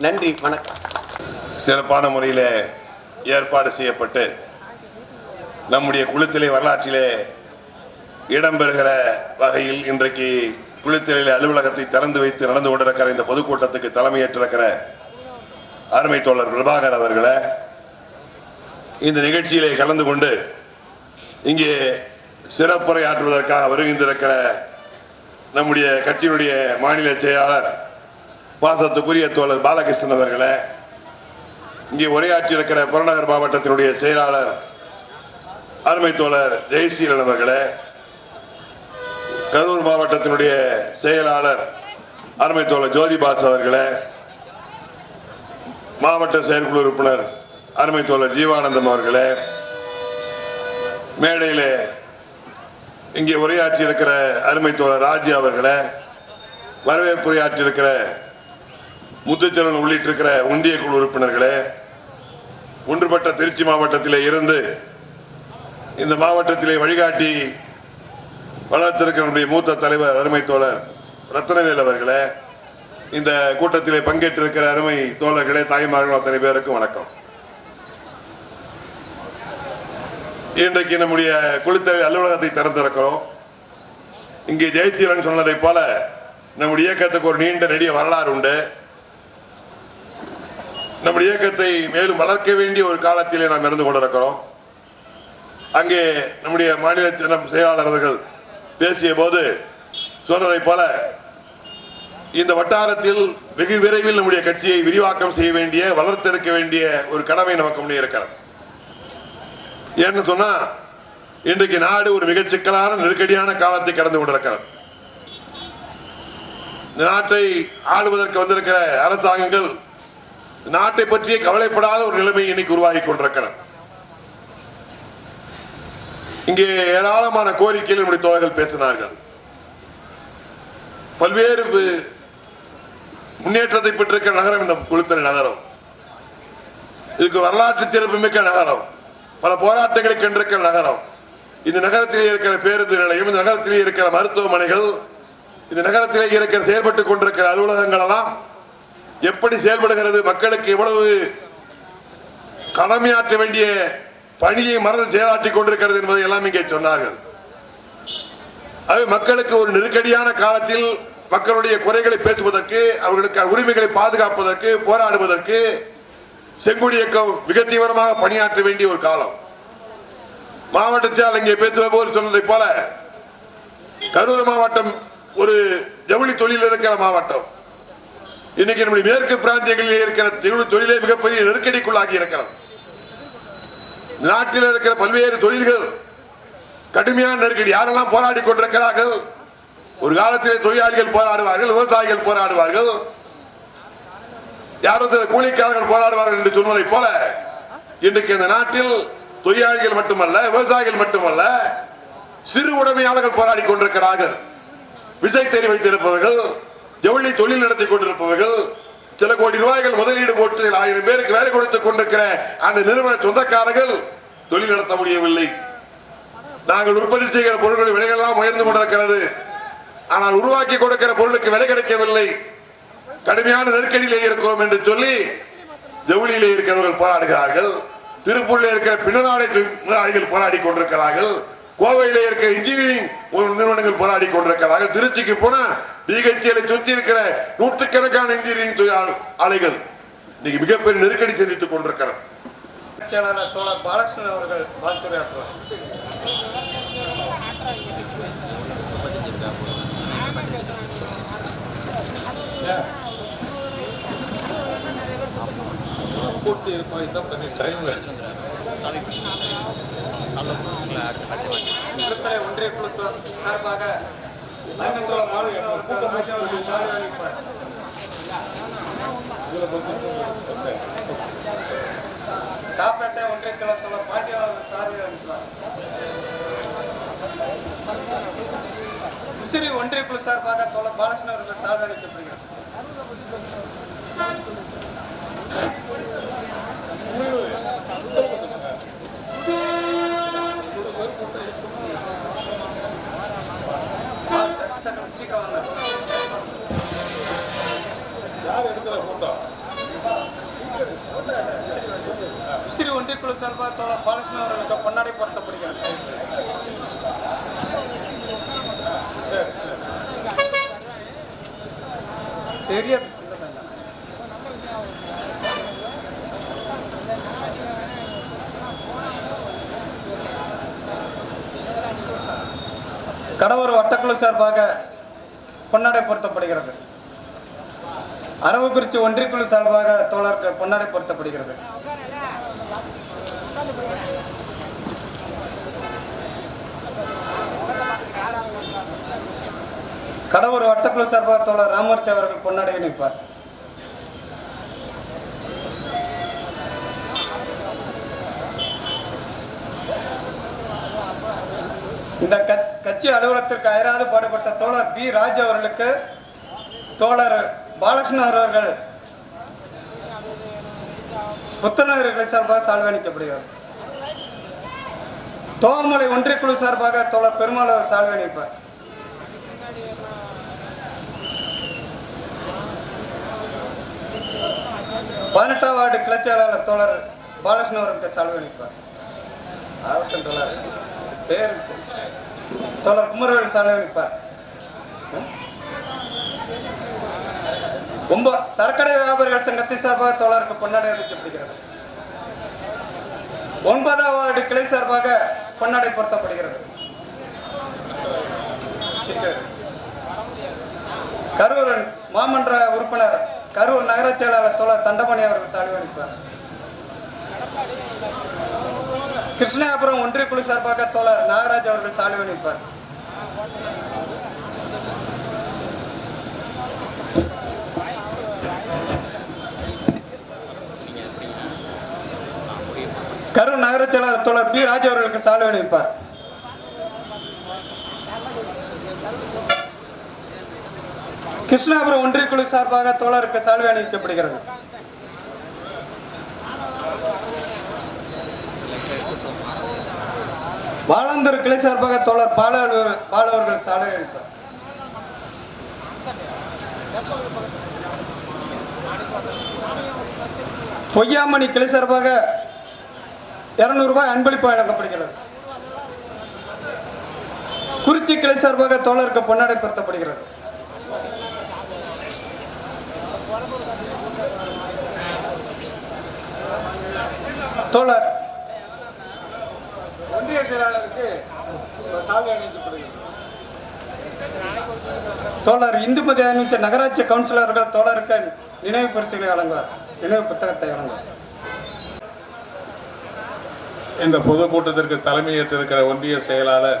நன்றி வணக்கம். சிறப்பான முறையில் ஏற்பாடு செய்யப்பட்டு நம்முடைய குளித்தலை வரலாற்றிலே இடம்பெறுகிற வகையில் இன்றைக்கு குளித்தலையில் அலுவலகத்தை திறந்து வைத்து நடந்து கொண்டிருக்கிற இந்த பொதுக்கூட்டத்துக்கு தலைமையேற்றிருக்கிற அருமை தோழர் பிரபாகர் அவர்களை இந்த நிகழ்ச்சியிலே கலந்து கொண்டு இங்கே சிறப்புரையாற்றுவதற்காக வருகின்றிருக்கிற நம்முடைய கட்சியினுடைய மாநில செயலாளர் பாசத்துக்குரிய தோழர் பாலகிருஷ்ணன் அவர்களே இங்கே உரையாற்றி இருக்கிற புறநகர் மாவட்டத்தினுடைய செயலாளர் அருமை தோழர் ஜெயசீலன் அவர்களே கரூர் மாவட்டத்தினுடைய செயலாளர் அருமை தோழர் ஜோதிபாஸ் அவர்களே மாவட்ட செயற்குழு உறுப்பினர் அருமை தோழர் ஜீவானந்தம் அவர்களே மேடையில் இங்கே உரையாற்றி இருக்கிற அருமை தோழர் ராஜி அவர்களே வரவேற்புரையாற்றி இருக்கிற முத்துச்செல்வன் உள்ளிட்டிருக்கிற ஒன்றிய குழு உறுப்பினர்களே ஒன்றுபட்ட திருச்சி மாவட்டத்திலே இருந்து இந்த மாவட்டத்திலே வழிகாட்டி வளர்த்திருக்கிற நம்முடைய மூத்த தலைவர் அருமை தோழர் ரத்னவேல் அவர்களே இந்த கூட்டத்திலே பங்கேற்றிருக்கிற அருமை தோழர்களே தாய்மார்கள் அத்தனை பேருக்கும் வணக்கம். இன்றைக்கு நம்முடைய குளித்தலை அலுவலகத்தை திறந்திருக்கிறோம். இங்கே ஜெயசீலன் சொன்னதை போல நம்முடைய இயக்கத்துக்கு ஒரு நீண்ட நெடிய வரலாறு உண்டு. நம்முடைய இயக்கத்தை மேலும் வளர்க்க வேண்டிய ஒரு காலத்திலே நாம் இருந்து கொண்டிருக்கிறோம். அங்கே நம்முடைய மாநில நம் செயலாளர் அவர்கள் பேசிய போது சொன்னதை போல இந்த வட்டாரத்தில் வெகு விரைவில் நம்முடைய கட்சியை விரிவாக்கம் செய்ய வேண்டிய வளர்த்தெடுக்க வேண்டிய ஒரு கடமை நமக்கு முன்னே இருக்கிறது. ஏன்னு சொன்னா இன்றைக்கு நாடு ஒரு மிகச் சிக்கலான நெருக்கடியான காலத்தை கடந்து கொண்டிருக்கிறது. நாட்டை ஆளுவதற்கு வந்திருக்கிற அரசாங்கங்கள் நாட்டை பற்றியே கவலைப்படாத ஒரு நிலைமை இன்னைக்கு உருவாகி கொண்டிருக்கிறது. இங்கே ஏராளமான கோரிக்கையில் நம்முடைய தோழர்கள் பேசினார்கள். பல்வேறு முன்னேற்றத்தை பெற்றிருக்கிற நகரம் இந்த குளித்தலை நகரம். இதுக்கு வரலாற்று சிறப்புமிக்க நகரம். பல போராட்டங்களை கண்டிருக்கிற நகரம். இந்த நகரத்திலே இருக்கிற பேருந்து நிலையம் இந்த நகரத்திலே இருக்கிற மருத்துவமனைகள் இந்த நகரத்திலே இருக்கிற செயல்பட்டு கொண்டிருக்கிற அலுவலகங்கள் எல்லாம் எப்படி செயல்படுகிறது? மக்களுக்கு எவ்வளவு கடமையாற்ற வேண்டிய பணியை மறந்து செயலாற்றிக் கொண்டிருக்கிறது என்பதை எல்லாம் இங்கே சொன்னார்கள். அது மக்களுக்கு ஒரு நெருக்கடியான காலத்தில் மக்களுடைய குறைகளை பேசுவதற்கு அவர்களுக்கு உரிமைகளை பாதுகாப்பதற்கு போராடுவதற்கு செங்குடி இயக்கம் மிக தீவிரமாக பணியாற்ற வேண்டிய ஒரு காலம். மாவட்ட செயல் இங்கே பேசுவ போது சொன்னதை போல கரூர் மாவட்டம் ஒரு ஜவுளி தொழில் இருக்கிற மாவட்டம். இன்னைக்கு நம்முடைய மேற்கு பிராந்தியங்களில் இருக்கிற தொழிலே மிகப்பெரிய நெருக்கடிக்குள்ளாகி இருக்கிறது. நாட்டில் இருக்கிற பல்வேறு தொழில்கள் கடுமையான நெருக்கடி. யாரெல்லாம் போராடி கொண்டிருக்கிறார்கள்? ஒரு காலத்திலே தொழிலாளிகள் போராடுவார்கள் விவசாயிகள் போராடுவார்கள். யாரோ சில கூலிக்காரர்கள் போராடுவார்கள் என்று சொன்னதை போல இன்றைக்கு இந்த நாட்டில் தொழிலாளிகள் மட்டுமல்ல விவசாயிகள் மட்டுமல்ல சிறு உடைமையாளர்கள் போராடி கொண்டிருக்கிறார்கள். விஜய் தெரிவித்திருப்பவர்கள் ஜவுளி தொழில் நடத்தி கொண்டிருப்பவர்கள் சில கோடி ரூபாய்கள் முதலீடு போட்டு ஆயிரம் பேருக்கு வேலை கொடுத்துக் கொண்டிருக்கிற அந்த நிறுவன சொந்தக்காரர்கள் தொழில் நடத்த முடியவில்லை. நாங்கள் உற்பத்தி செய்கிற பொருட்களின் விலைகள்லாம் உயர்ந்து கொண்டிருக்கிறது. ஆனால் உருவாக்கி கொடுக்கிற பொருளுக்கு விலை கிடைக்கவில்லை. கடுமையான நெருக்கடியிலே இருக்கிறோம் என்று சொல்லி ஜவுளியிலே இருக்கிறவர்கள் போராடுகிறார்கள். திருப்பூரில் இருக்கிற பின்னநாடை முதலாளிகள் போராடி கொண்டிருக்கிறார்கள். கோவையிலே இருக்கிற இன்ஜினியரிங் நிறுவனங்கள் போராடி கொண்டிருக்கிறார்கள். திருச்சிக்கு போனா பிஹெச்சியில சுற்றி இருக்கிற நூற்றுக்கணக்கான இன்ஜினியரிங் ஆலைகள் இன்னைக்கு மிகப்பெரிய நெருக்கடி சந்தித்துக் கொண்டிருக்கிறது. செயலாளர் தோழர் பாலகிருஷ்ணன் அவர்கள் வாழ்த்துரையாற்றுவார். குழுத்தலை ஒன்றிய குழு சார்பாக அருமை தோழர் பாலகிருஷ்ணன் அவர்கள் ராஜா அவர்கள் சாலை அளிப்பார் காப்பேட்டை ஒன்றிய செயலர் தோழர் அவர்கள் சார்பில் அளிப்பார் முசிறி ஒன்றிய குழு சார்பாக பாலகிருஷ்ணன் அவர்கள் அளிக்கப்படுகிறார் யார் எடுக்கிற போட்டோ உசிறி ஒன்றியக்குழு சார்பாக தோழர் பாலகிருஷ்ணன் அவர்களுக்கு பொன்னாடை பொருத்தப்படுகிறது. தெரியாது கடவுர் வட்டக்குழு சார்பாக பொன்னாடை பொருத்தப்படுகிறது. அரவக்குறிச்சி ஒன்றியக்குழு சார்பாக தோழருக்கு பொன்னாடை பொருத்தப்படுகிறது. கடவுர் வட்டக்குழு சார்பாக தோழர் ராமூர்த்தி அவர்கள் பொன்னாடை நிற்பார் இந்த கட்சி அலுவலகத்திற்கு அயராது பாடுபட்ட தோழர் பி. ராஜ் அவர்களுக்கு தோழர் பாலகிருஷ்ணன் அவர்கள் புத்தநகர்களை சார்பாக சால்வணிக்கப்படுகிறார். தோமலை ஒன்றியக்குழு சார்பாக தோழர் பெருமாள் அவர் சால்வணிப்பார். பதினெட்டாம் வார்டு கிளை செயலாளர் தோழர் பாலகிருஷ்ணன் அவர்களுக்கு சால்வணிப்பார். ஆவட்டம் தோழர் பேர் தோழர் குமரவேல் சால்வணிப்பார். ஒன்ப தரக்கடை வியாபாரிகள் சங்கத்தின் சார்பாக தோழருக்கு பொன்னாடை அறிவிக்கப்படுகிறது ஒன்பதாம் வார்டு கிளை சார்பாக பொன்னாடை பொருத்தப்படுகிறது. கரூர் மாமன்ற உறுப்பினர் கரூர் நகர செயலாளர் தோழர் தண்டமணி அவர்கள் சால்வணிப்பார் கிருஷ்ணாபுரம் ஒன்றிய குழு சார்பாக தோழர் நாகராஜ் அவர்கள் சால்வணிப்பார் கரூர் நகர செயலாளர் தோழர் பி ராஜ் அவர்களுக்கு சாலை அணிவிப்பார். கிருஷ்ணாபுரம் ஒன்றிய குழு சார்பாக தோழருக்கு சால்வை அணிவிக்கப்படுகிறது. வாழந்தூர் கிளை சார்பாக தோழர் பாலவர் பாலவர்கள் சாலை அளித்தார் பொய்யாமணி கிளை சார்பாக இருநூறு ரூபாய் அன்பளிப்பு வழங்கப்படுகிறது. குறிச்சி கிளை சார்பாக தோழருக்கு பொன்னாடை பொருத்தப்படுகிறது தோழர். ஒன்றிய செயலாளருக்கு சால்வை அணிவிக்கப்படுகிறது. தோழர் இந்துமதி அமைச்சர் நகராட்சி கவுன்சிலர்கள் தோழருக்கு நினைவு பரிசுகளை வழங்குவார். நினைவு புத்தகத்தை வழங்குவார். இந்த பொதுக்கூட்டத்திற்கு தலைமையேற்றிருக்கிற ஒன்றிய செயலாளர்